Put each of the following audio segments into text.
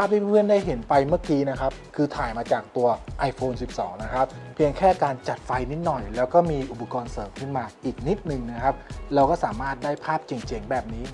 ภาพที่เพื่อนๆได้เห็นไปเมื่อกี้นะครับ คือถ่ายมาจากตัว iPhone 12 นะครับ เพียงแค่การจัดไฟนิดหน่อย แล้วก็มีอุปกรณ์เสริมขึ้นมาอีกนิดนึงนะครับ เราก็สามารถได้ภาพเจ๋งๆแบบนี้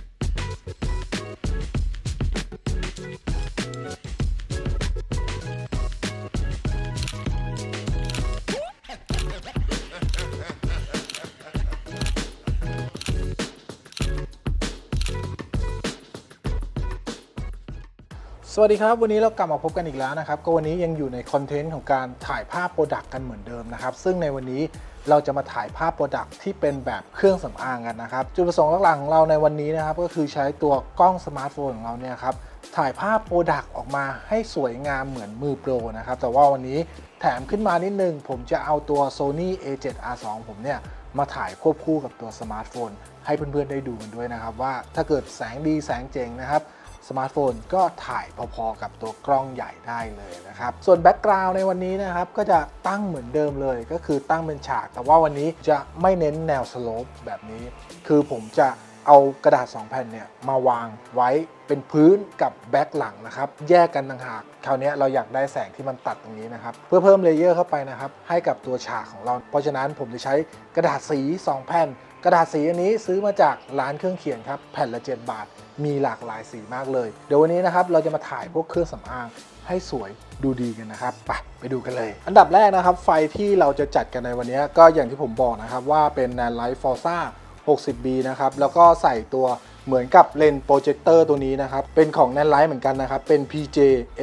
สวัสดีครับ วันนี้เรากลับมาพบกันอีกแล้วนะครับ ก็วันนี้ยังอยู่ในคอนเทนต์ของการถ่ายภาพโปรดักต์กันเหมือนเดิมนะครับ ซึ่งในวันนี้เราจะมาถ่ายภาพโปรดักต์ที่เป็นแบบเครื่องสำอางกันนะครับ จุดประสงค์หลักๆของเราในวันนี้นะครับ ก็คือใช้ตัวกล้องสมาร์ทโฟนของเราเนี่ยครับถ่ายภาพโปรดักต์ออกมาให้สวยงามเหมือนมือโปรนะครับ แต่ว่าวันนี้แถมขึ้นมานิดนึง ผมจะเอาตัว Sony A7R2 ผมเนี่ยมาถ่ายควบคู่กับตัวสมาร์ทโฟน ให้เพื่อนๆได้ดูกันด้วยนะครับว่าถ้าเกิดแสงดีแสงเจ๋งนะครับ สมาร์ทโฟนก็ถ่ายพอๆกับตัวกล้องใหญ่ได้เลยนะครับ ส่วนแบ็กกราวน์ในวันนี้นะครับ ก็จะตั้งเหมือนเดิมเลย ก็คือตั้งเป็นฉาก แต่ว่าวันนี้จะไม่เน้นแนวสโลปแบบนี้ คือผมจะ เอากระดาษ 2 แผ่นเนี่ยมาวางไว้เป็นพื้นกับแบ็กหลังนะครับ แยกกันต่างหาก คราวนี้เราอยากได้แสงที่มันตัดตรงนี้นะครับ เพื่อเพิ่มเลเยอร์เข้าไปนะครับ ให้กับตัวฉากของเรา เพราะฉะนั้นผมจะใช้กระดาษสี 2 แผ่น กระดาษสีอันนี้ซื้อมาจากร้านเครื่องเขียนครับ แผ่นละ 7 บาท มีหลากหลายสีมากเลย เดี๋ยววันนี้นะครับเราจะมาถ่ายพวกเครื่องสำอางให้สวยดูดีกันนะครับ ไปไปดูกันเลย อันดับแรกนะครับ ไฟที่เราจะจัดกันในวันนี้ก็อย่างที่ผมบอกนะครับว่าเป็น n a n Light Forza 60B นะครับ แล้วก็ใส่ตัวเหมือนกับเลนส์โปรเจคเตอร์ตัวนี้นะครับ เป็นของ n a n Light เหมือนกันนะครับ เป็น PJ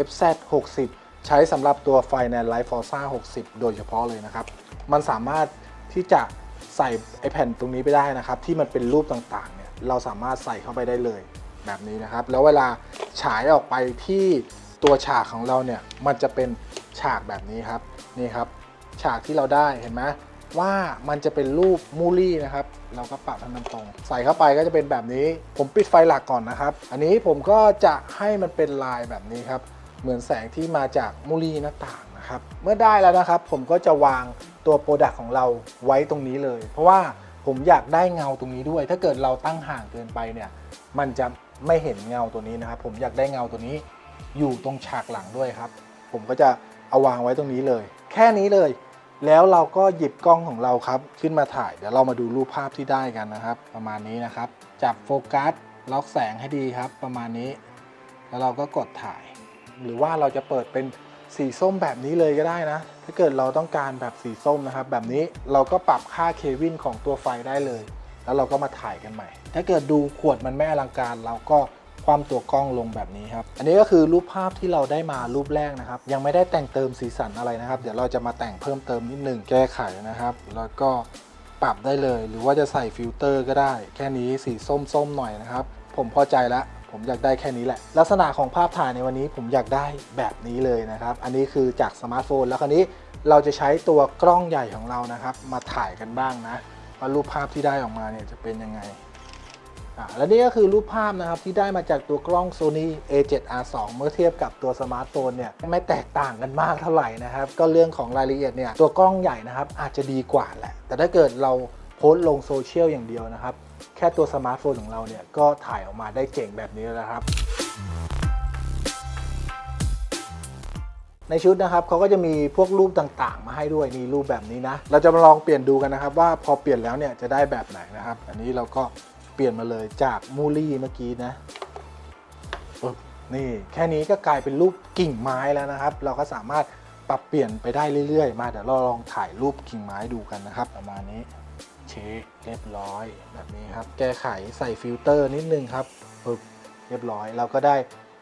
FZ 60 ใช้สำหรับตัวไฟ n a n Light Forza 60 โดยเฉพาะเลยนะครับ มันสามารถที่จะใส่ไอแผ่นตรงนี้ไปได้นะครับ ที่มันเป็นรูปต่างๆเนี่ยเราสามารถใส่เข้าไปได้เลยแบบนี้นะครับ แล้วเวลาฉายออกไปที่ตัวฉากของเราเนี่ยมันจะเป็นฉากแบบนี้ครับนี่ครับ ฉากที่เราได้เห็นไหม ว่ามันจะเป็นรูปมูลี่นะครับเราก็ปรับให้มันตรง ใส่เข้าไปก็จะเป็นแบบนี้ ผมปิดไฟหลักก่อนนะครับ อันนี้ผมก็จะให้มันเป็นลายแบบนี้ครับ เหมือนแสงที่มาจากมูลี่หน้าต่างนะครับ เมื่อได้แล้วนะครับ ผมก็จะวางตัวโปรดักต์ของเราไว้ตรงนี้เลย เพราะว่าผมอยากได้เงาตรงนี้ด้วย ถ้าเกิดเราตั้งห่างเกินไปเนี่ย มันจะไม่เห็นเงาตัวนี้นะครับ ผมอยากได้เงาตัวนี้อยู่ตรงฉากหลังด้วยครับ ผมก็จะเอาวางไว้ตรงนี้เลย แค่นี้เลย แล้วเราก็หยิบกล้องของเราครับ ขึ้นมาถ่ายเดี๋ยวเรามาดูรูปภาพที่ได้กันนะครับ ประมาณนี้นะครับ จับโฟกัสล็อกแสงให้ดีครับ ประมาณนี้ แล้วเราก็กดถ่าย หรือว่าเราจะเปิดเป็นสีส้มแบบนี้เลยก็ได้นะ ถ้าเกิดเราต้องการแบบสีส้มนะครับ แบบนี้เราก็ปรับค่าเควินของตัวไฟได้เลย แล้วเราก็มาถ่ายกันใหม่ ถ้าเกิดดูขวดมันไม่อลังการเราก็ ความตัวกล้องลงแบบนี้ครับ อันนี้ก็คือรูปภาพที่เราได้มารูปแรกนะครับ ยังไม่ได้แต่งเติมสีสันอะไรนะครับ เดี๋ยวเราจะมาแต่งเพิ่มเติมนิดหนึ่งแก้ไขนะครับ แล้วก็ปรับได้เลย หรือว่าจะใส่ฟิลเตอร์ก็ได้ แค่นี้สีส้มๆหน่อยนะครับ ผมพอใจแล้วผมอยากได้แค่นี้แหละ ลักษณะของภาพถ่ายในวันนี้ผมอยากได้แบบนี้เลยนะครับ อันนี้คือจากสมาร์ทโฟน แล้วคราวนี้เราจะใช้ตัวกล้องใหญ่ของเรานะครับ มาถ่ายกันบ้างนะว่ารูปภาพที่ได้ออกมาเนี่ยจะเป็นยังไง และนี่ก็คือรูปภาพนะครับที่ได้มาจากตัวกล้อง Sony A7R2 เมื่อเทียบกับตัวสมาร์ทโฟนเนี่ยไม่แตกต่างกันมากเท่าไหร่นะครับ ก็เรื่องของรายละเอียดเนี่ยตัวกล้องใหญ่นะครับอาจจะดีกว่าแหละ แต่ถ้าเกิดเราโพสต์ลงโซเชียลอย่างเดียวนะครับ แค่ตัวสมาร์ทโฟนของเราเนี่ยก็ถ่ายออกมาได้เจ๋งแบบนี้แล้วครับในชุดนะครับเขาก็จะมีพวกรูปต่างๆ มาให้ด้วยนี่รูปแบบนี้นะ เราจะมาลองเปลี่ยนดูกันนะครับ ว่าพอเปลี่ยนแล้วเนี่ยจะได้แบบไหนนะครับ อันนี้เราก็ เปลี่ยนมาเลยจากมูลี่เมื่อกี้นะปึ๊บนี่แค่นี้ก็กลายเป็นรูปกิ่งไม้แล้วนะครับ เราก็สามารถปรับเปลี่ยนไปได้เรื่อย ๆ มาเดี๋ยวเราลองถ่ายรูปกิ่งไม้ดูกันนะครับ ประมาณนี้เช็คเรียบร้อยแบบนี้ครับ แก้ไขใส่ฟิลเตอร์นิดนึงครับปึ๊บเรียบร้อยเราก็ได้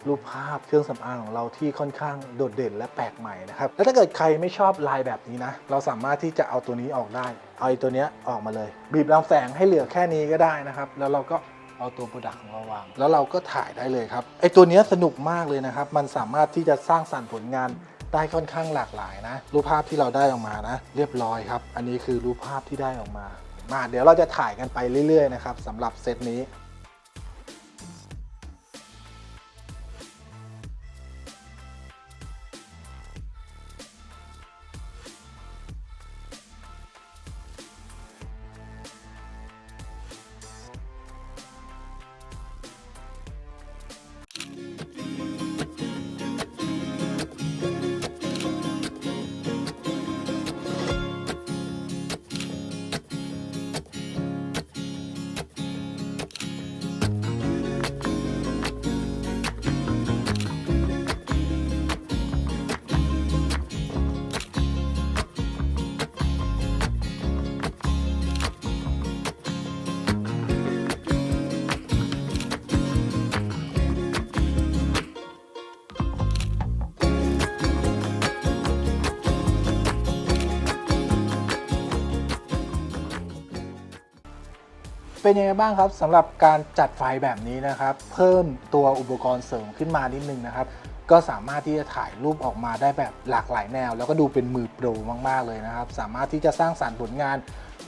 รูปภาพเครื่องสำอางของเราที่ค่อนข้างโดดเด่นและแปลกใหม่นะครับแล้วถ้าเกิดใครไม่ชอบลายแบบนี้นะ เราสามารถที่จะเอาตัวนี้ออกได้ เอาไอ้ตัวเนี้ยออกมาเลย บีบลำแสงให้เหลือแค่นี้ก็ได้นะครับ แล้วเราก็เอาตัวโปรดักต์ของเราวาง แล้วเราก็ถ่ายได้เลยครับไอ้ตัวเนี้ยสนุกมากเลยนะครับ มันสามารถที่จะสร้างสรรค์ผลงานได้ค่อนข้างหลากหลายนะ รูปภาพที่เราได้ออกมานะ เรียบร้อยครับ อันนี้คือรูปภาพที่ได้ออกมา มา เดี๋ยวเราจะถ่ายกันไปเรื่อยๆนะครับสำหรับเซตนี้ เป็นยังไงบ้างครับสำหรับการจัดไฟแบบนี้นะครับ เพิ่มตัวอุปกรณ์เสริมขึ้นมานิดนึงนะครับ ก็สามารถที่จะถ่ายรูปออกมาได้แบบหลากหลายแนว แล้วก็ดูเป็นมือโปรมากๆเลยนะครับ สามารถที่จะสร้างสรรค์ผลงาน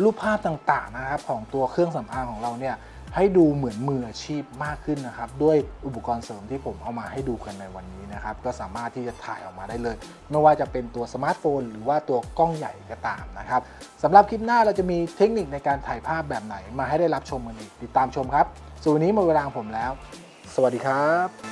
รูปภาพต่างๆนะครับ ของตัวเครื่องสำอางของเราเนี่ย ให้ดูเหมือนมืออาชีพมากขึ้นนะครับ ด้วยอุปกรณ์เสริมที่ผมเอามาให้ดูกันในวันนี้นะครับ ก็สามารถที่จะถ่ายออกมาได้เลย ไม่ว่าจะเป็นตัวสมาร์ทโฟน หรือว่าตัวกล้องใหญ่ก็ตามนะครับสำหรับคลิปหน้าเราจะมีเทคนิคในการถ่ายภาพแบบไหนมาให้ได้รับชมกันอีกติดตามชมครับส่วนวันนี้หมดเวลาของผมแล้ว สวัสดีครับ